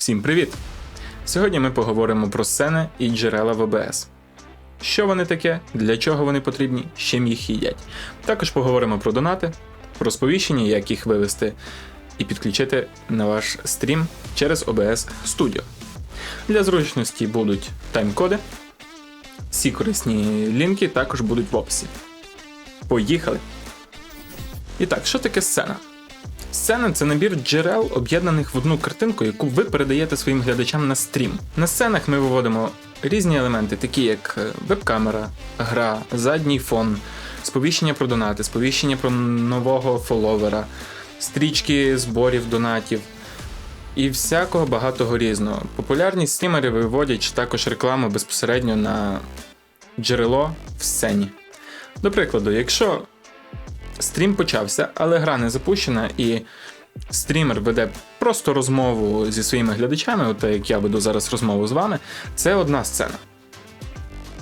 Всім привіт! Сьогодні ми поговоримо про сцени і джерела в ОБС. Що вони таке, для чого вони потрібні, з чим їх їдять. Також поговоримо про донати, про сповіщення, як їх вивести і підключити на ваш стрім через OBS Studio. Для зручності будуть тайм-коди. Всі корисні лінки також будуть в описі. Поїхали! І так, що таке сцена? Сцена це набір джерел, об'єднаних в одну картинку, яку ви передаєте своїм глядачам на стрім. На сценах ми виводимо різні елементи, такі як е, веб-камера, гра, задній фон, сповіщення про донати, сповіщення про нового фоловера, стрічки зборів донатів і всякого багатого різного. Популярні стрімери виводять також рекламу безпосередньо на джерело в сцені. До прикладу, якщо стрім почався, але гра не запущена, і стрімер веде просто розмову зі своїми глядачами, от як я веду зараз розмову з вами, це одна сцена.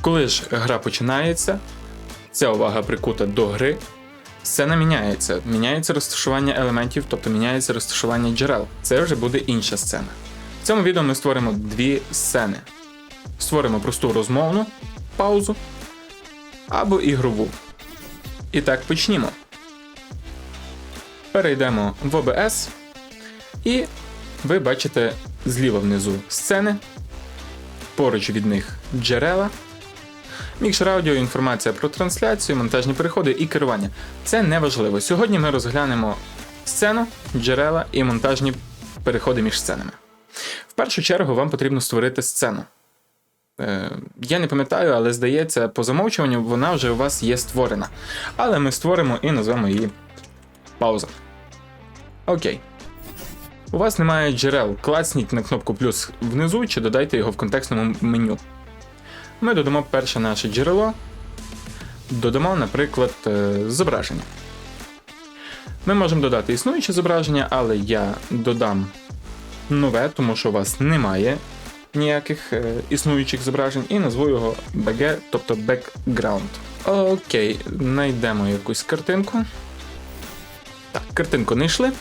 Коли ж гра починається, ця увага прикута до гри, сцена міняється. Міняється розташування елементів, тобто міняється розташування джерел. Це вже буде інша сцена. В цьому відео ми створимо дві сцени. Створимо просту розмовну паузу або ігрову. І так почнімо. Перейдемо в OBS, і ви бачите зліва внизу сцени, поруч від них джерела, мікшер аудіо, інформація про трансляцію, монтажні переходи і керування. Це не важливо. Сьогодні ми розглянемо сцену, джерела і монтажні переходи між сценами. В першу чергу вам потрібно створити сцену. Е, Я не пам'ятаю, але здається, по замовчуванню вона вже у вас є створена. Але ми створимо і назвемо її пауза. Окей. У вас немає джерел. Клацніть на кнопку плюс внизу чи додайте його в контекстному меню. Ми додамо перше наше джерело. Додамо, наприклад, е, зображення. Ми можемо додати існуюче зображення, але я додам нове, тому що у вас немає ніяких е, існуючих зображень, і назву його BG, тобто background. Окей, знайдемо якусь картинку. Так, картинку не йшли.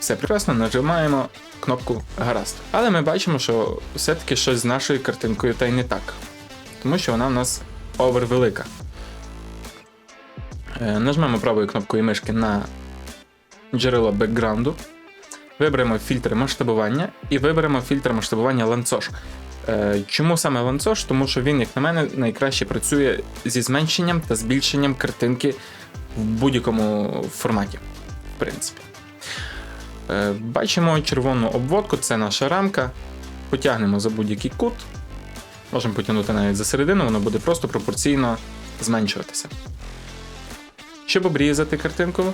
Все прекрасно, нажимаємо кнопку гаразд. Але ми бачимо, що все-таки щось з нашою картинкою та й не так. Тому що вона в нас овервелика. Е, Нажмемо правою кнопкою мишки на джерело бекграунду. Виберемо фільтр масштабування і виберемо фільтр масштабування ланцож. Е, Чому саме ланцож? Тому що він, як на мене, найкраще працює зі зменшенням та збільшенням картинки в будь-якому форматі. В принципі. Е, Бачимо червону обводку, це наша рамка. Потягнемо за будь-який кут. Можемо потягнути навіть за середину, воно буде просто пропорційно зменшуватися. Щоб обрізати картинку,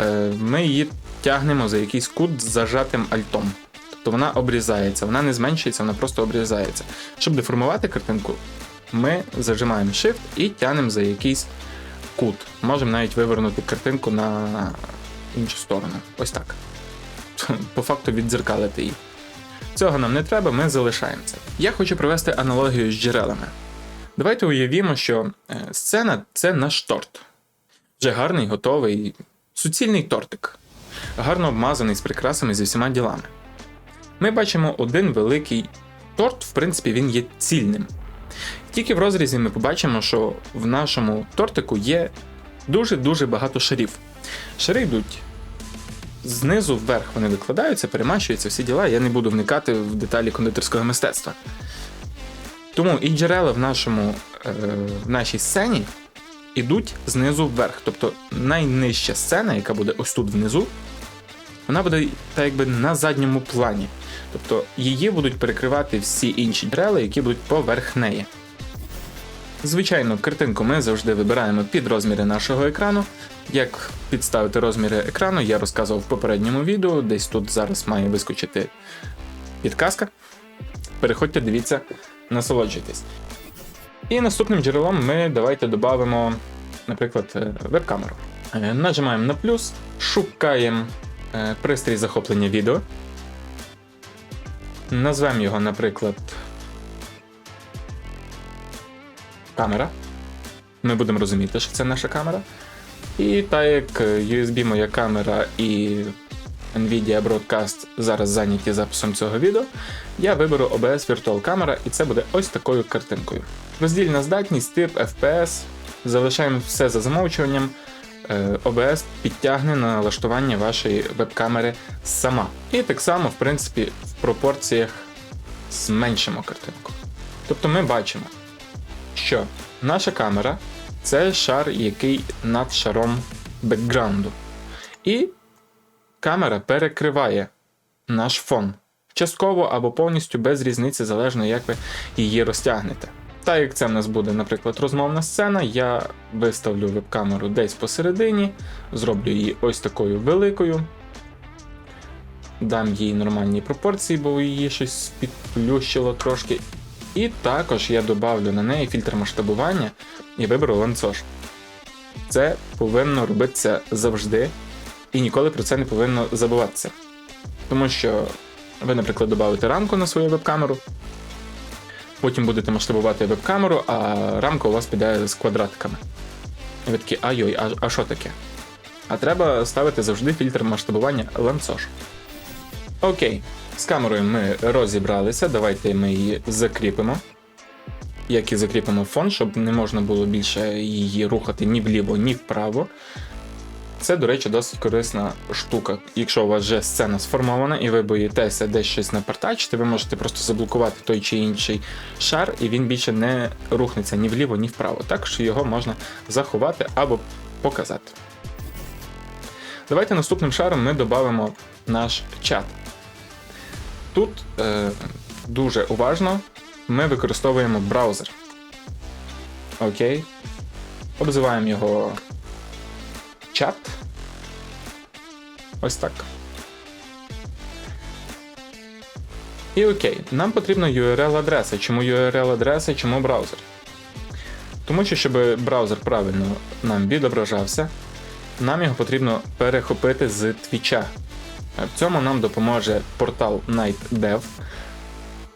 е, ми її тягнемо за якийсь кут з зажатим альтом. Тобто вона обрізається, вона не зменшується, вона просто обрізається. Щоб деформувати картинку, ми зажимаємо Shift і тягнемо за якийсь кут. Можемо навіть вивернути картинку на іншу сторону. Ось так. По факту віддзеркалити її. Цього нам не треба, ми залишаємо це. Я хочу провести аналогію з джерелами. Давайте уявімо, що е, сцена це наш торт. Вже гарний, готовий, суцільний тортик, гарно обмазаний з прикрасами зі всіма ділами. Ми бачимо один великий торт, в принципі, він є цільним. Тільки в розрізі ми побачимо, що в нашому тортику є дуже-дуже багато шарів. Шари йдуть знизу вверх, вони викладаються, перемащуються всі діла. Я не буду вникати в деталі кондитерського мистецтва. Тому і джерела в, нашому, е, в нашій сцені йдуть знизу вверх. Тобто найнижча сцена, яка буде ось тут внизу, вона буде так якби на задньому плані. Тобто її будуть перекривати всі інші джерела, які будуть поверх неї. Звичайно, картинку ми завжди вибираємо під розміри нашого екрану. Як підставити розміри екрану, я розказував в попередньому відео, десь тут зараз має вискочити підказка. Переходьте, дивіться, насолоджуйтесь. І наступним джерелом ми давайте додамо, наприклад, е, веб-камеру. Е, Нажимаємо на плюс, шукаємо е, пристрій захоплення відео. Назвемо його, наприклад, камера. Ми будемо розуміти, що це наша камера. І так як USB моя камера і Nvidia Broadcast зараз зайняті записом цього відео, я виберу OBS Virtual Camera і це буде ось такою картинкою. Роздільна здатність, тип, FPS, залишаємо все за замовчуванням. Е, OBS підтягне налаштування вашої веб-камери сама. І так само, в принципі, в пропорціях зменшимо картинку. Тобто ми бачимо, що наша камера це шар, який над шаром бекграунду. І камера перекриває наш фон. Частково або повністю без різниці, залежно як ви її розтягнете. Так як це в нас буде, наприклад, розмовна сцена, я виставлю веб-камеру десь посередині, зроблю її ось такою великою. Дам їй нормальні пропорції, бо її щось підплющило трошки. І також я додавлю на неї фільтр масштабування і виберу ланцож. Це повинно робитися завжди, і ніколи про це не повинно забуватися. Тому що ви, наприклад, додаєте рамку на свою веб-камеру, потім будете масштабувати веб-камеру, а рамка у вас піде з квадратиками. І ви такі, ай-ой, а що таке? А треба ставити завжди фільтр масштабування ланцож. Окей, з камерою ми розібралися. Давайте ми її закріпимо. Як і закріпимо фон, щоб не можна було більше її рухати ні вліво, ні вправо. Це, до речі, досить корисна штука. Якщо у вас вже сцена сформована і ви боїтеся десь щось напартачити, ви можете просто заблокувати той чи інший шар, і він більше не рухнеться ні вліво, ні вправо. Також його можна заховати або показати. Давайте наступним шаром ми додамо наш чат. Тут е, дуже уважно ми використовуємо браузер. Окей. Обзиваємо його чат. Ось так. І окей, нам потрібна URL-адреса. Чому URL-адреса, чому браузер? Тому що, щоб браузер правильно нам відображався, нам його потрібно перехопити з твіча. В цьому нам допоможе портал NightDev.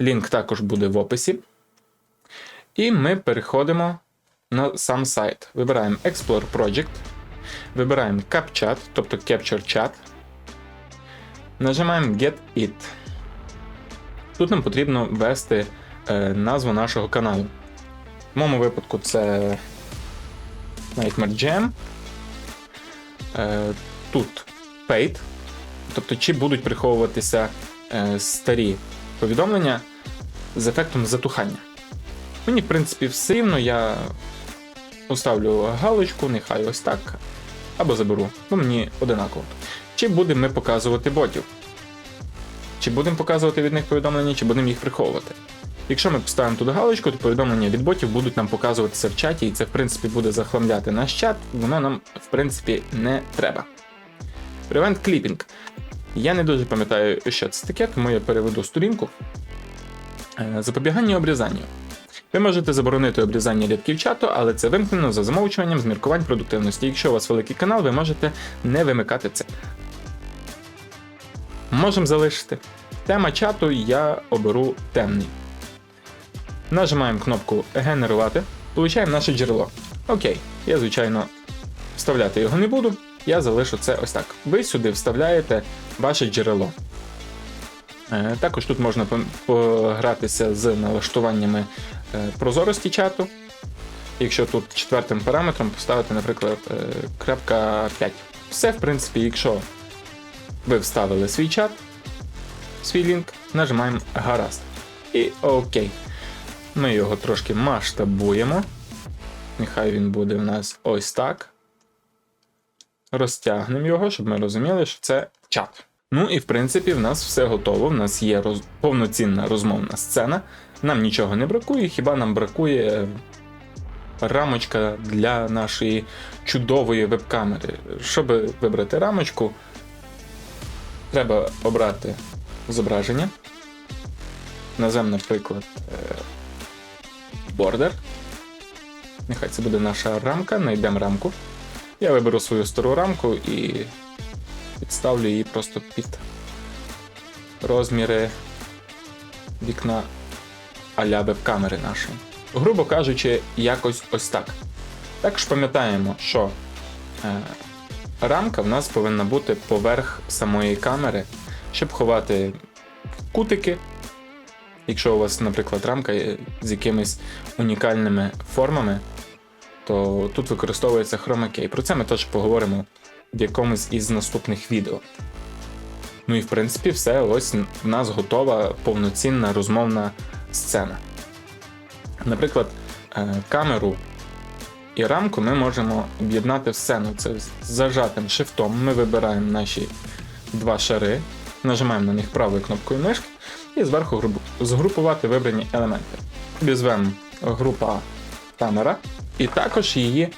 Лінк також буде в описі. І ми переходимо на сам сайт. Вибираємо Explore Project, вибираємо CapChat, тобто Capture Chat. Нажимаємо Get It. Тут нам потрібно ввести е, назву нашого каналу. В моєму випадку це Nightmare Jam. Е, тут Paid. Тобто, чи будуть приховуватися е, старі повідомлення з ефектом затухання. Мені, в принципі, все рівно я поставлю галочку, нехай ось так. Або заберу, бо мені одинаково. Чи будемо ми показувати ботів? Чи будемо показувати від них повідомлення, чи будемо їх приховувати? Якщо ми поставимо тут галочку, то повідомлення від ботів будуть нам показуватися в чаті, і це, в принципі, буде захламляти наш чат, воно нам, в принципі, не треба. Prevent Clipping. Я не дуже пам'ятаю, що це таке, тому я переведу сторінку. Е, Запобігання обрізанню. Ви можете заборонити обрізання рядків чату, але це вимкнено за замовчуванням з міркувань продуктивності. Якщо у вас великий канал, ви можете не вимикати це. Можемо залишити. Тема чату я оберу темний. Нажимаємо кнопку Генерувати, получаємо наше джерело. Окей, я, звичайно, вставляти його не буду, я залишу це ось так. Ви сюди вставляєте ваше джерело. Е, Також тут можна погратися з налаштуваннями е, прозорості чату. Якщо тут четвертим параметром поставити, наприклад, е, крапка 5. Все, в принципі, якщо ви вставили свій чат, свій лінк, нажимаємо гаразд. І окей. Ми його трошки масштабуємо. Нехай він буде в нас ось так. Розтягнемо його, щоб ми розуміли, що це чат. Ну і в принципі, в нас все готово. В нас є роз... повноцінна розмовна сцена. Нам нічого не бракує, хіба нам бракує рамочка для нашої чудової веб-камери. Щоб вибрати рамочку, треба обрати зображення. Назвемо, наприклад, е, бордер. Нехай це буде наша рамка, знайдемо рамку. Я виберу свою стару рамку і підставлю її просто під розміри вікна а-ля веб-камери нашої. Грубо кажучи, якось ось так. Також пам'ятаємо, що е, рамка в нас повинна бути поверх самої камери, щоб ховати кутики. Якщо у вас, наприклад, рамка з якимись унікальними формами, то тут використовується Key. Про це ми теж поговоримо в якомусь із наступних відео. Ну і в принципі все, ось в нас готова повноцінна розмовна сцена. Наприклад, е, камеру і рамку ми можемо об'єднати в сцену. Це зажатим шифтом. Ми вибираємо наші два шари, нажимаємо на них правою кнопкою мишки і зверху згрупувати вибрані елементи. Візьмемо група камера і також її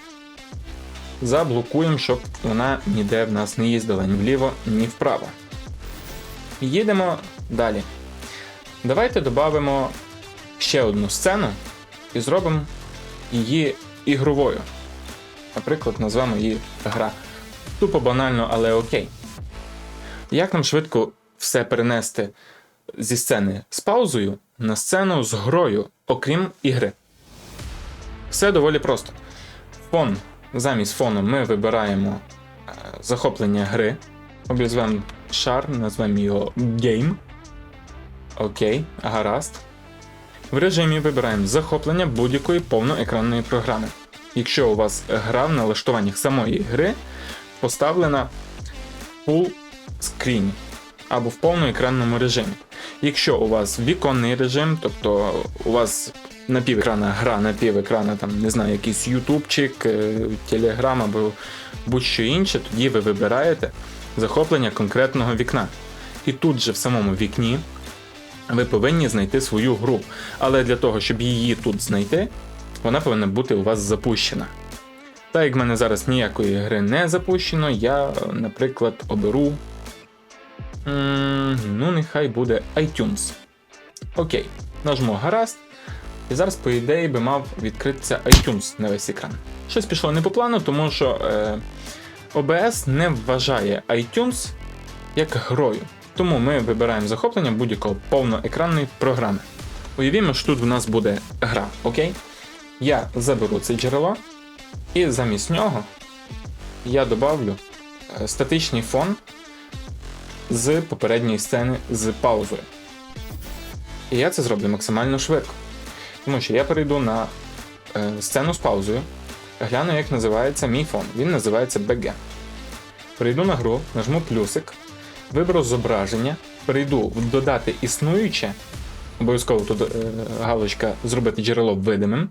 заблокуємо, щоб вона ніде в нас не їздила ні вліво, ні вправо. Їдемо далі. Давайте додамо ще одну сцену і зробимо її ігровою. Наприклад, назвемо її гра. Тупо банально, але окей. Як нам швидко все перенести зі сцени з паузою на сцену з грою, окрім ігри? Все доволі просто. Фон. Замість фону ми вибираємо е, захоплення гри, обізвемо шар, назвемо його Game. Окей, гаразд. В режимі вибираємо захоплення будь-якої повноекранної програми. Якщо у вас гра в налаштуваннях самої гри поставлена full screen або в повноекранному режимі. Якщо у вас віконний режим, тобто у вас на півекрана гра, на півекрана, там, не знаю, якийсь ютубчик, телеграм або будь-що інше, тоді ви вибираєте захоплення конкретного вікна. І тут же в самому вікні ви повинні знайти свою гру. Але для того, щоб її тут знайти, вона повинна бути у вас запущена. Так як в мене зараз ніякої гри не запущено, я, наприклад, оберу. Ну, нехай буде iTunes. Окей, нажму гаразд. І зараз, по ідеї, би мав відкритися iTunes на весь екран. Щось пішло не по плану, тому що е, OBS не вважає iTunes як грою. Тому ми вибираємо захоплення будь-якого повноекранної програми. Уявімо, що тут в нас буде гра, окей? Я заберу це джерело, і замість нього я добавлю е, статичний фон з попередньої сцени з паузою. І я це зроблю максимально швидко. Тому що я перейду на е, сцену з паузою, гляну, як називається мій фон. Він називається BG. Перейду на гру, нажму плюсик, виберу зображення, перейду в додати існуюче, обов'язково тут е, галочка зробити джерело видимим,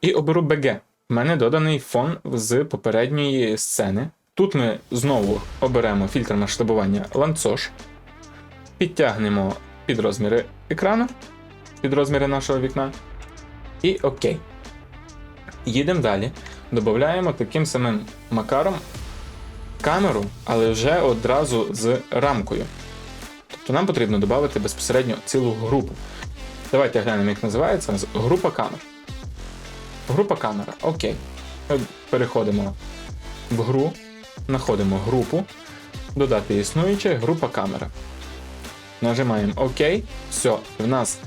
і оберу BG. У мене доданий фон з попередньої сцени. Тут ми знову оберемо фільтр масштабування ланцош, підтягнемо під розміри екрану, під розміри нашого вікна. І окей. Їдемо далі. Додаємо таким самим макаром камеру, але вже одразу з рамкою. Тобто нам потрібно додати безпосередньо цілу групу. Давайте глянемо, як називається. Група камер. Група камера. Окей. Переходимо в гру, знаходимо групу, додати існуюче, група камера. Нажимаємо ОК. Все, в нас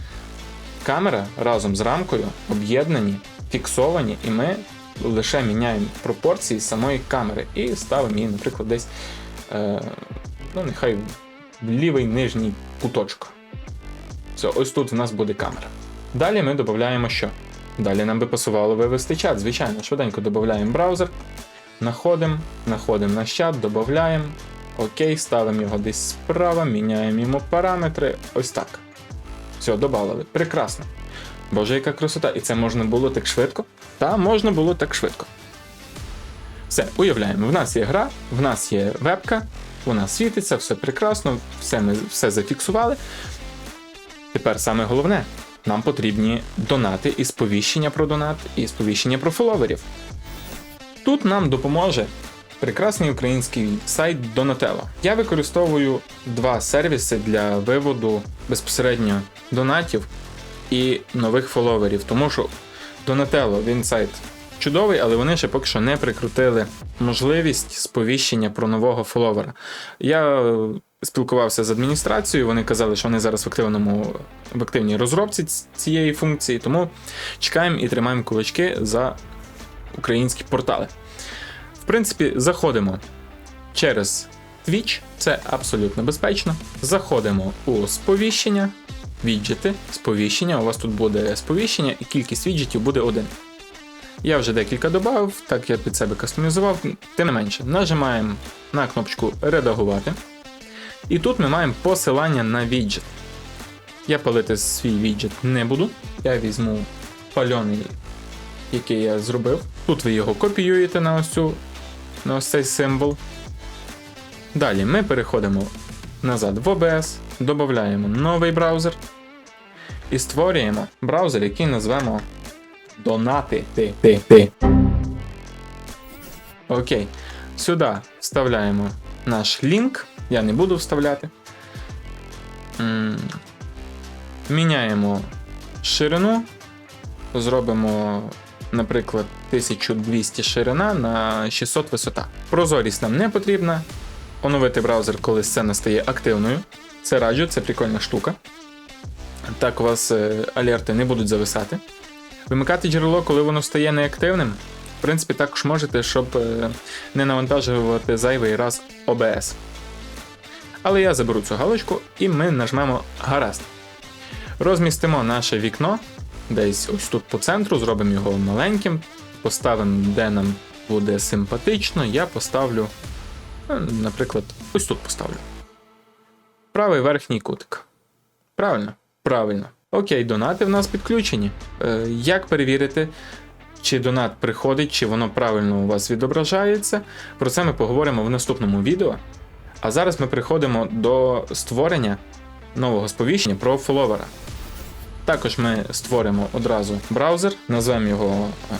камера разом з рамкою об'єднані, фіксовані, і ми лише міняємо пропорції самої камери і ставимо її, наприклад, десь, е, ну, нехай в лівий нижній куточок. Все, ось тут в нас буде камера. Далі ми додаємо що? Далі нам би пасувало вивести чат. Звичайно, швиденько додаємо браузер, знаходимо, знаходимо наш чат, додаємо. Окей, ставимо його десь справа, міняємо йому параметри. Ось так. Все, додали. Прекрасно. Боже, яка красота! І це можна було так швидко? Та, можна було так швидко. Все, уявляємо, в нас є гра, в нас є вебка, вона світиться, все прекрасно, все ми все зафіксували. Тепер саме головне, нам потрібні донати і сповіщення про донат, і сповіщення про фоловерів. Тут нам допоможе прекрасний український сайт Donatello. Я використовую два сервіси для виводу безпосередньо донатів і нових фоловерів, тому що Donatello, він сайт чудовий, але вони ще поки що не прикрутили можливість сповіщення про нового фоловера. Я е, спілкувався з адміністрацією, вони казали, що вони зараз в активному в активній розробці цієї функції, тому чекаємо і тримаємо кулачки за українські портали. В принципі, заходимо через Twitch, це абсолютно безпечно. Заходимо у сповіщення, віджити, сповіщення. У вас тут буде сповіщення, і кількість віджитів буде один. Я вже декілька додав, так я під себе кастомізував. Тим не менше, нажимаємо на кнопочку Редагувати. І тут ми маємо посилання на віджит. Я палити свій віджит не буду. Я візьму пальоний, який я зробив. Тут ви його копіюєте на ось, цю, на ось цей символ. Далі ми переходимо назад в OBS, додаємо новий браузер і створюємо браузер, який назвемо Донати. Ти, ти, ти. Окей. Сюди вставляємо наш лінк. Я не буду вставляти. Міняємо ширину. Зробимо, наприклад, 1200 ширина на 600 висота. Прозорість нам не потрібна. Оновити браузер, коли сцена стає активною. Це раджу, це прикольна штука. Так у вас е, алерти не будуть зависати. Вимикати джерело, коли воно стає неактивним. В принципі, також можете, щоб е, не навантажувати зайвий раз OBS. Але я заберу цю галочку і ми нажмемо гаразд. Розмістимо наше вікно десь ось тут по центру, зробимо його маленьким, поставимо, де нам буде симпатично. Я поставлю, ну, наприклад, ось тут поставлю. Правий верхній кутик. Правильно? Правильно. Окей, донати в нас підключені. Е, як перевірити, чи донат приходить, чи воно правильно у вас відображається? Про це ми поговоримо в наступному відео. А зараз ми переходимо до створення нового сповіщення про фоловера. Також ми створимо одразу браузер, назвемо його е,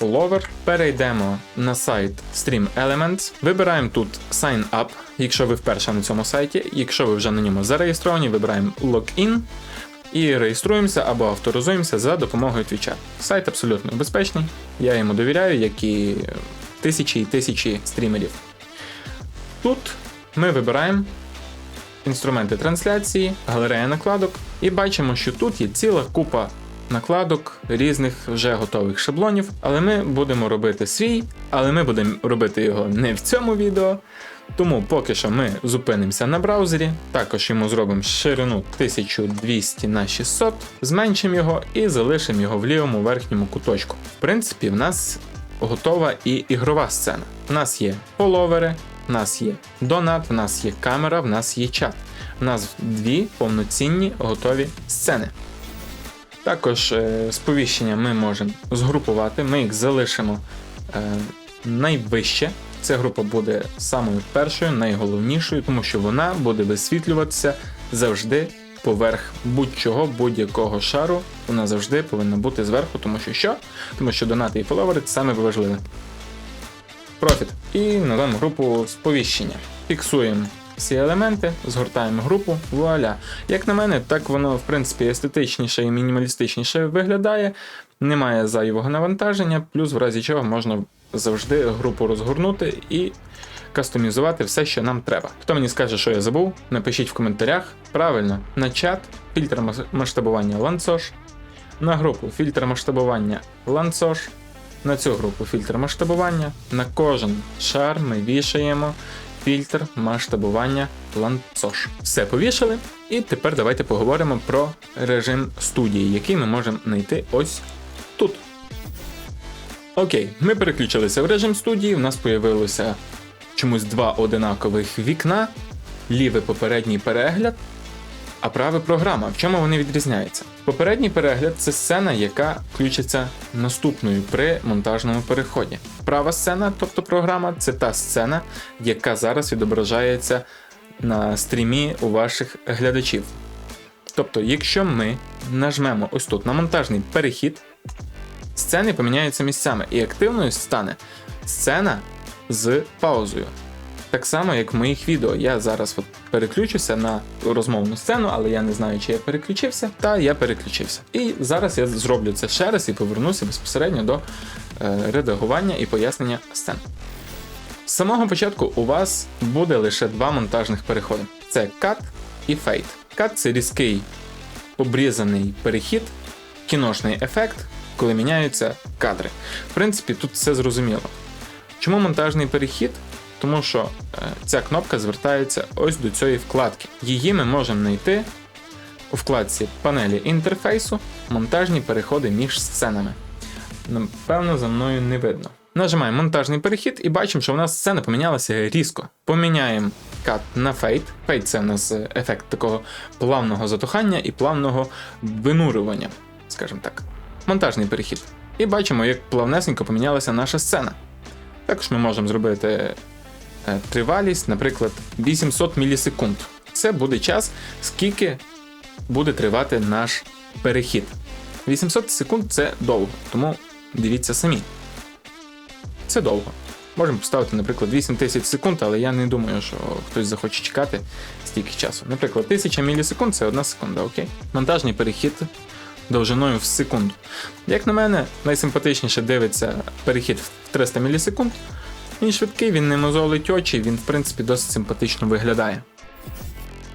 Follower, перейдемо на сайт Stream Elements, вибираємо тут Sign Up, якщо ви вперше на цьому сайті. Якщо ви вже на ньому зареєстровані, вибираємо Login і реєструємося або авторизуємося за допомогою Twitch. Сайт абсолютно безпечний, я йому довіряю, як і тисячі і тисячі стрімерів. Тут ми вибираємо інструменти трансляції, галерея накладок, і бачимо, що тут є ціла купа накладок різних вже готових шаблонів. Але ми будемо робити свій, але ми будемо робити його не в цьому відео. Тому поки що ми зупинимося на браузері, також йому зробимо ширину 1200 на 600, зменшимо його і залишимо його в лівому верхньому куточку. В принципі, в нас готова і ігрова сцена. У нас є половери, в нас є донат, в нас є камера, в нас є чат. У нас дві повноцінні готові сцени. Також е, сповіщення ми можемо згрупувати, ми їх залишимо е, найвище. Ця група буде самою першою, найголовнішою, тому що вона буде висвітлюватися завжди поверх будь-чого, будь-якого шару. Вона завжди повинна бути зверху, тому що що? Тому що донати і фоловери це саме важливе. Профіт. І назвемо групу сповіщення. Фіксуємо всі елементи, згортаємо групу, вуаля. Як на мене, так воно в принципі естетичніше і мінімалістичніше виглядає, немає зайвого навантаження, плюс в разі чого можна завжди групу розгорнути і кастомізувати все, що нам треба. Хто мені скаже, що я забув, напишіть в коментарях. Правильно, на чат, фільтр масштабування ланцош, на групу фільтр масштабування ланцош, на цю групу фільтр масштабування, на кожен шар ми вішаємо фільтр масштабування ланцош. Все повішали, і тепер давайте поговоримо про режим студії, який ми можемо знайти ось тут. Окей, ми переключилися в режим студії. У нас появилося чомусь два одинакових вікна, лівий попередній перегляд, а правий програма. В чому вони відрізняються? Попередній перегляд це сцена, яка включиться наступною при монтажному переході. Права сцена, тобто програма, це та сцена, яка зараз відображається на стрімі у ваших глядачів. Тобто, якщо ми нажмемо ось тут на монтажний перехід, сцени поміняються місцями, і активною стане сцена з паузою. Так само, як в моїх відео. Я зараз от переключуся на розмовну сцену, але я не знаю, чи я переключився, та я переключився. І зараз я зроблю це ще раз і повернуся безпосередньо до е, редагування і пояснення сцен. З самого початку у вас буде лише два монтажних переходи: це Cut і Fade. Cut це різкий обрізаний перехід, кіношний ефект, коли міняються кадри. В принципі, тут все зрозуміло. Чому монтажний перехід? Тому що е, ця кнопка звертається ось до цієї вкладки. Її ми можемо знайти у вкладці панелі інтерфейсу, монтажні переходи між сценами. Напевно, за мною не видно. Нажимаємо монтажний перехід і бачимо, що у нас сцена помінялася різко. Поміняємо кат на фейт. Фейт це у нас е, ефект такого плавного затухання і плавного винурювання, скажімо так. Монтажний перехід. І бачимо, як плавнесенько помінялася наша сцена. Також ми можемо зробити тривалість, наприклад, 800 мілісекунд. Це буде час, скільки буде тривати наш перехід. 800 секунд це довго, тому дивіться самі. Це довго. Можемо поставити, наприклад, 8000 секунд, але я не думаю, що хтось захоче чекати стільки часу. Наприклад, 1000 мілісекунд це одна секунда, окей? Монтажний перехід довжиною в секунду. Як на мене, найсимпатичніше дивиться перехід в 300 мілісекунд. Він швидкий, він не мозолить очі, він, в принципі, досить симпатично виглядає.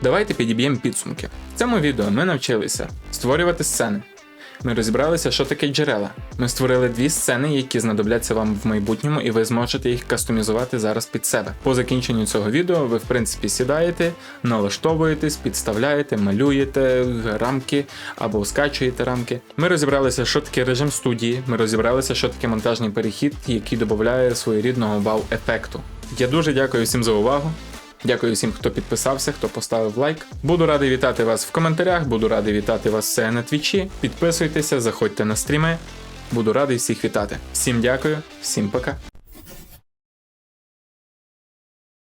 Давайте підіб'ємо підсумки. В цьому відео ми навчилися створювати сцени. Ми розібралися, що таке джерела. Ми створили дві сцени, які знадобляться вам в майбутньому, і ви зможете їх кастомізувати зараз під себе. По закінченню цього відео ви, в принципі, сідаєте, налаштовуєтесь, підставляєте, малюєте рамки або скачуєте рамки. Ми розібралися, що таке режим студії. Ми розібралися, що таке монтажний перехід, який додає своєрідного вау-ефекту. Я дуже дякую всім за увагу. Дякую всім, хто підписався, хто поставив лайк. Буду радий вітати вас в коментарях, буду радий вітати вас все на твічі. Підписуйтеся, заходьте на стріми. Буду радий всіх вітати. Всім дякую, всім пока.